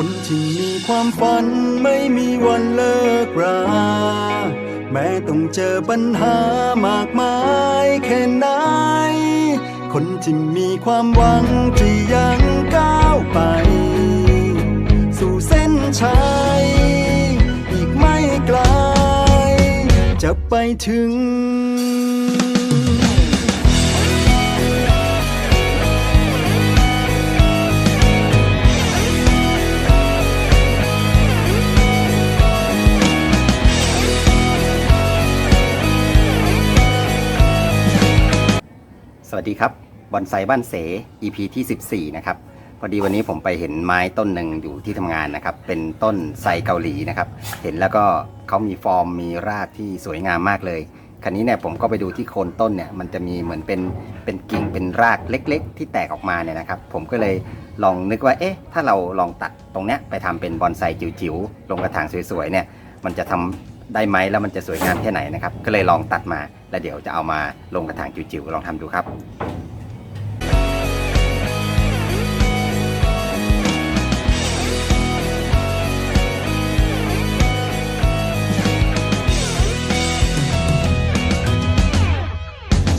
คนที่มีความฝันไม่มีวันเลิกรา แม้ต้องเจอปัญหามากมายแค่ไหน คนที่มีความหวังที่ยังก้าวไป สู่เส้นชัยอีกไม่ไกล จะไปถึง วัสดีครับบอนไซบ้านเส EP ที่ 14 นะครับ พอดีวันนี้ผมไปเห็นไม้ต้นหนึ่งอยู่ที่ทำงานนะครับ เป็นต้นไทรเกาหลีนะครับ เห็นแล้วก็เขามีฟอร์มมีรากที่สวยงามมากเลยคราวนี้เนี่ยผมก็ไปดูที่โคนต้นเนี่ยมันจะมีเหมือนเป็นเป็นกิ่งเป็นรากเล็ก ๆ ที่แตกออกมาเนี่ยนะครับ ผมก็เลยลองนึกว่าเอ๊ะถ้าเราลองตัดตรงเนี้ยไปทำเป็นบอนไซจิ๋วๆลงกระถางสวยๆเนี่ยมันจะทำ ได้ไหมแล้วมันจะสวยงามแค่ไหนนะครับ ก็เลยลองตัดมาแล้วเดี๋ยวจะเอามาลงกระถางจิ๋วๆลองทำดูครับ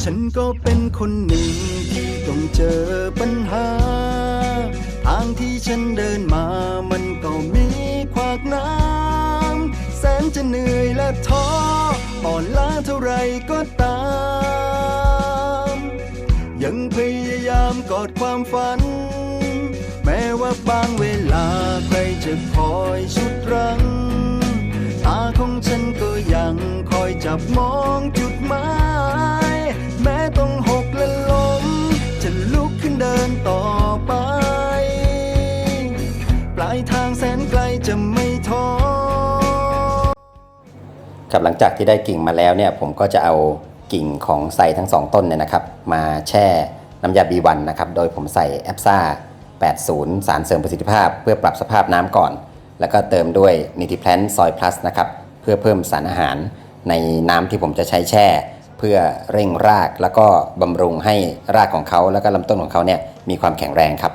ฉันก็เป็นคนหนึ่งที่ต้องเจอปัญหา ทางที่ฉันเดินมามันก็มีขวากน้ำ จะเหนื่อยและท้ออ่อนล้าเท่าไรก็ตาม ยังพยายามกอดความฝัน แม้ว่าบางเวลาใครจะคอยชุดรั้ง ตาของฉันก็ยังคอยจับมอง ครับหลังจากที่ได้กิ่งมาแล้วเนี่ยผมก็จะเอากิ่งของไทรทั้งสองต้นเนี่ยนะครับ มาแช่น้ำยา B1 นะครับ โดยผมใส่แอปซ่า80 สารเสริมประสิทธิภาพ เพื่อปรับสภาพน้ำก่อน แล้วก็เติมด้วยนิติแพลนซอยพลัสนะครับ เพื่อเพิ่มสารอาหารในน้ำที่ผมจะใช้แช่ เพื่อเร่งรากแล้วก็บำรุงให้รากของเขาแล้วก็ลำต้นของเขาเนี่ยมีความแข็งแรงครับ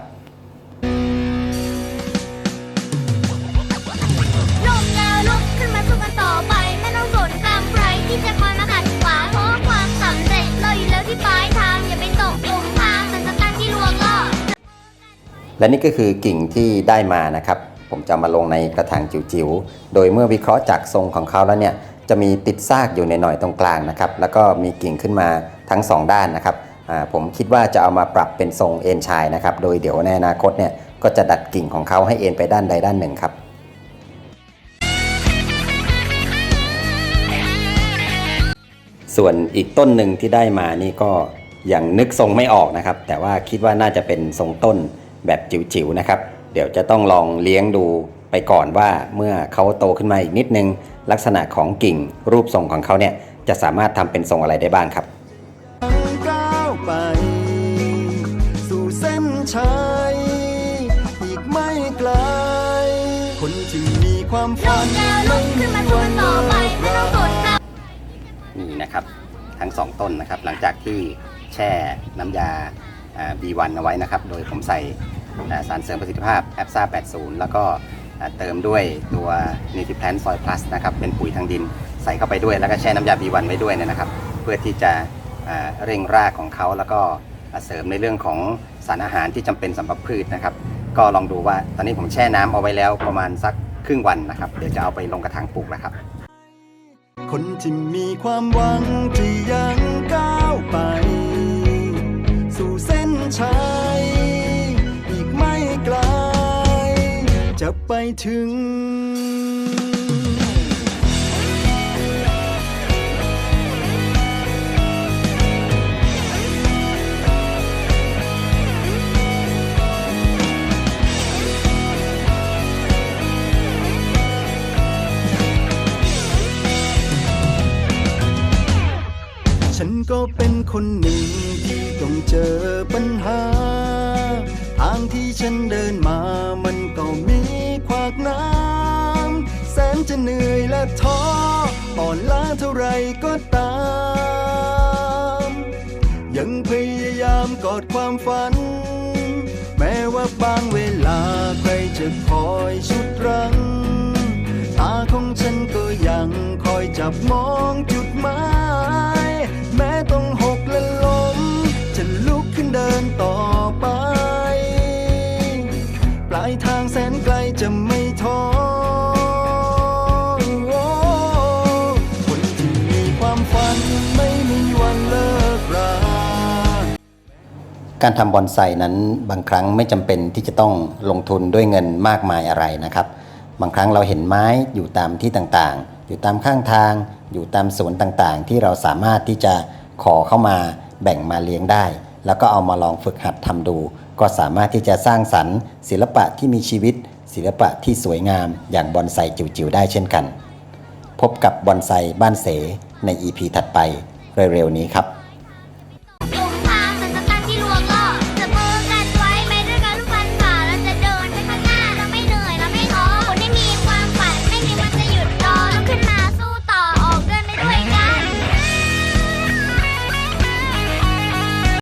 และนี่ก็คือกิ่งที่ได้มานะครับ ผมจะมาลงในกระถางจิ๋วๆ โดยเมื่อวิเคราะห์จากทรงของเขาแล้วเนี่ยจะมีติดซากอยู่ในหน่อยตรงกลางนะครับ แล้วก็มีกิ่งขึ้นมาทั้งสองด้านนะครับอ่าผมคิดว่าจะเอามาปรับเป็นทรงเอ็นชายนะครับ โดยเดี๋ยวในอนาคตเนี่ยก็จะดัดกิ่งของเขาให้เอ็นไปด้านใดด้านหนึ่งครับส่วนอีกต้นหนึ่งที่ได้มานี่ก็ยังนึกทรงไม่ออกนะครับ แต่ว่าคิดว่าน่าจะเป็นทรงต้น แบบจิ๋วๆนะครับ เดี๋ยวจะต้องลองเลี้ยงดูไปก่อนว่าเมื่อเขาโตขึ้นมาอีกนิดนึง ลักษณะของกิ่งรูปทรงของเขาเนี่ยจะสามารถทำเป็นทรงอะไรได้บ้างครับก้าวไป สู่เส้นชัยอีกไม่ไกลคนที่มีความลฝันงแล้วลุกขึ้นมาสู้กันต่อไปไม่ต้องสนตามนี่นะครับ ทั้งสองต้นนะครับ หลังจากที่แช่น้ำยาอ่า B1 เอาไว้นะครับ โดยผมใส่สารเสริมประสิทธิภาพแอปซ่า80 แล้วก็เติมด้วยตัว n u t r i p l a n t Soil Plus นะครับ เป็นปุ๋ยทางดินใส่เข้าไปด้วยแล้วก็แช่น้ำยา B1 ไว้ด้วยเนยนะครับ เพื่อที่จะเร่งรากของเขาแล้วก็เสริมในเรื่องของสารอาหารที่จำเป็นสำหรับพืชนะครับ ก็ลองดูว่าตอนนี้ผมแช่น้ำเอาไว้แล้วประมาณสักครึ่งวันนะครับ เดี๋ยวจะเอาไปลงกระถางปลูกแล้วครับ คนที่มีความหวังที่ยังก้าวไป สู่เส้น ชัยอีกไม่ไกล จะไปถึง ฉันก็เป็นคนหนึ่งที่ต้องเจอปัญหา ทางที่ฉันเดินมามันก็มีขวากน้ำแสนจะเหนื่อยและท้ออ่อนล้าเท่าไรก็ตาม ยังพยายามกอดความฝัน แม้ว่าบางเวลาใครจะคอยชุดรั้ง ตาของฉันก็ยังคอยจับมองจุดหมาย ทางแสนไกลจะไม่ท้อคนที่มีความฝันไม่มีวันเลิกราการทำบอนไซนั้นบางครั้งไม่จำเป็นที่จะต้องลงทุนด้วยเงินมากมายอะไรนะครับ บางครั้งเราเห็นไม้อยู่ตามที่ต่างๆ อยู่ตามข้างทาง อยู่ตามสวนต่างๆ ที่เราสามารถที่จะขอเข้ามาแบ่งมาเลี้ยงได้ แล้วก็เอามาลองฝึกหัดทำดู ก็สามารถที่จะสร้างสรรค์ศิลปะที่มีชีวิต ศิลปะที่สวยงามอย่างบอนไซจิ๋วๆได้เช่นกัน พบกับบอนไซบ้านเสใน EP ถัดไปเร็วๆนี้ครับ